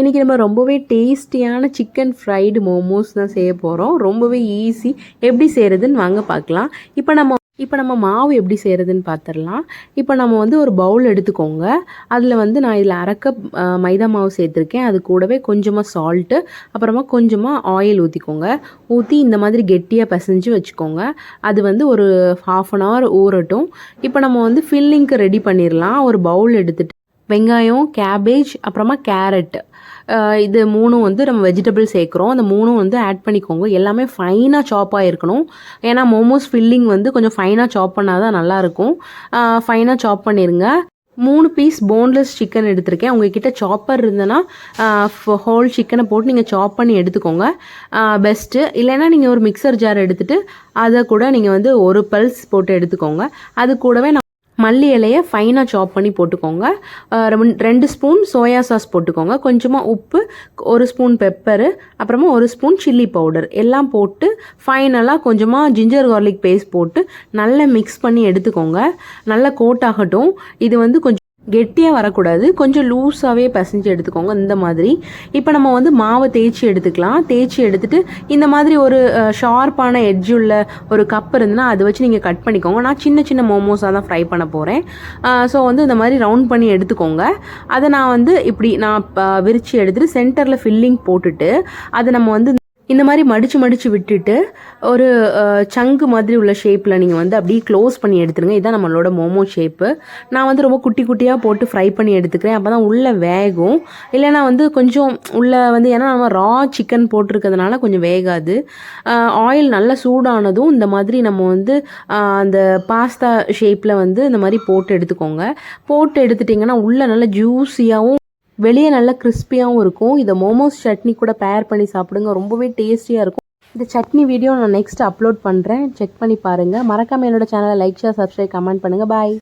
இன்றைக்கி நம்ம ரொம்பவே டேஸ்டியான சிக்கன் ஃப்ரைடு மோமோஸ் தான் செய்ய போகிறோம் ரொம்பவே ஈஸி. எப்படி செய்கிறதுன்னு வாங்க பார்க்கலாம். இப்போ நம்ம இப்போ நம்ம மாவு எப்படி செய்கிறதுன்னு பார்த்துடலாம் இப்போ நம்ம வந்து ஒரு பவுல் எடுத்துக்கோங்க. அதில் வந்து நான் இதில் அரைக்க மைதா மாவு சேர்த்துருக்கேன். அது கூடவே கொஞ்சமாக சால்ட்டு அப்புறமா கொஞ்சமாக ஆயில் ஊற்றிக்கோங்க ஊற்றி இந்த மாதிரி கெட்டியாக பிசைஞ்சு வச்சுக்கோங்க. அது வந்து ஒரு ஹாஃப் அன் ஹவர் ஊறட்டும். இப்போ நம்ம வந்து ஃபில்லிங்க்கு ரெடி பண்ணிடலாம் ஒரு பவுல் எடுத்துகிட்டு வெங்காயம் கேபேஜ் அப்புறமா கேரட் இது மூணும் வந்து நம்ம வெஜிடபிள் சேர்க்குறோம். அந்த மூணும் வந்து ஆட் பண்ணிக்கோங்க. எல்லாமே ஃபைனாக சாப்பாக இருக்கணும் ஏன்னா மோமோஸ் ஃபில்லிங் வந்து கொஞ்சம் ஃபைனாக சாப் பண்ணால் தான் நல்லாயிருக்கும். ஃபைனாக சாப் பண்ணிடுங்க மூணு பீஸ் போன்லெஸ் சிக்கன் எடுத்திருக்கேன். உங்ககிட்ட சாப்பர் இருந்ததுன்னா ஹோல் சிக்கனை போட்டு நீங்கள் சாப் பண்ணி எடுத்துக்கோங்க. பெஸ்ட்டு இல்லைன்னா நீங்கள் ஒரு மிக்சர் ஜார் எடுத்துகிட்டு அதை கூட நீங்கள் வந்து ஒரு பல்ஸ் போட்டு எடுத்துக்கோங்க. அது கூடவே நான் மல்லி இலையை ஃபைனாக சாப் பண்ணி போட்டுக்கோங்க. ரெண்டு- ரெண்டு ஸ்பூன் சோயா சாஸ் போட்டுக்கோங்க. கொஞ்சமாக உப்பு ஒரு ஸ்பூன் பெப்பரு அப்புறமா ஒரு ஸ்பூன் சில்லி பவுடர் எல்லாம் போட்டு ஃபைனலாக கொஞ்சமாக ஜிஞ்சர் கார்லிக் பேஸ்ட் போட்டு நல்லா மிக்ஸ் பண்ணி எடுத்துக்கோங்க. நல்லா கோட் ஆகட்டும். இது வந்து கொஞ்சம் கெட்டியாக வரக்கூடாது. கொஞ்சம் லூஸாகவே பிசைஞ்சு எடுத்துக்கோங்க இந்த மாதிரி. இப்போ நம்ம வந்து மாவை தேய்ச்சி எடுத்துக்கலாம். தேய்ச்சி எடுத்துகிட்டு இந்த மாதிரி ஒரு ஷார்ப்பான எட்ஜ் உள்ள ஒரு கப் இருந்துன்னா அதை வச்சு நீங்கள் கட் பண்ணிக்கோங்க. நான் சின்ன சின்ன மோமோஸாக தான் ஃப்ரை பண்ண போகிறேன் ஸோ வந்து இந்த மாதிரி ரவுண்ட் பண்ணி எடுத்துக்கோங்க. அதை நான் வந்து இப்படி நான் ப- எடுத்துகிட்டு எடுத்துட்டு சென்டரில் ஃபில்லிங் போட்டுட்டு அதை நம்ம வந்து இந்த மாதிரி மடித்து மடித்து விட்டுட்டு ஒரு சங்கு மாதிரி உள்ள ஷேப்பில் நீங்கள் வந்து அப்படியே க்ளோஸ் பண்ணி எடுத்துருங்க. இதான் நம்மளோட மோமோ ஷேப்பு நான் வந்து ரொம்ப குட்டி குட்டியாக போட்டு ஃப்ரை பண்ணி எடுத்துக்கிறேன். அப்போ தான் உள்ளே வேகும். இல்லைன்னா வந்து கொஞ்சம் உள்ளே வந்து ஏன்னா நம்ம ரா சிக்கன் போட்டிருக்கிறதுனால கொஞ்சம் வேகாது. ஆயில் நல்லா சூடானதும் இந்த மாதிரி நம்ம வந்து அந்த பாஸ்தா ஷேப்பில் வந்து இந்த மாதிரி போட்டு எடுத்துக்கோங்க. போட்டு எடுத்துட்டிங்கன்னா உள்ளே நல்லா ஜூஸியாகவும் வெளியே நல்லா கிறிஸ்பியாகவும் இருக்கும். இதை மோமோஸ் சட்னி கூட பேர் பண்ணி சாப்பிடுங்க. ரொம்பவே டேஸ்டியாக இருக்கும். இந்த சட்னி வீடியோ நான் நெக்ஸ்ட் அப்லோட் பண்ணுறேன் செக் பண்ணி பாருங்கள் மறக்காமல் என்னோடய சேனலை லைக் ஷேர் சப்ஸ்கிரைப் கமெண்ட் பண்ணுங்கள் பாய்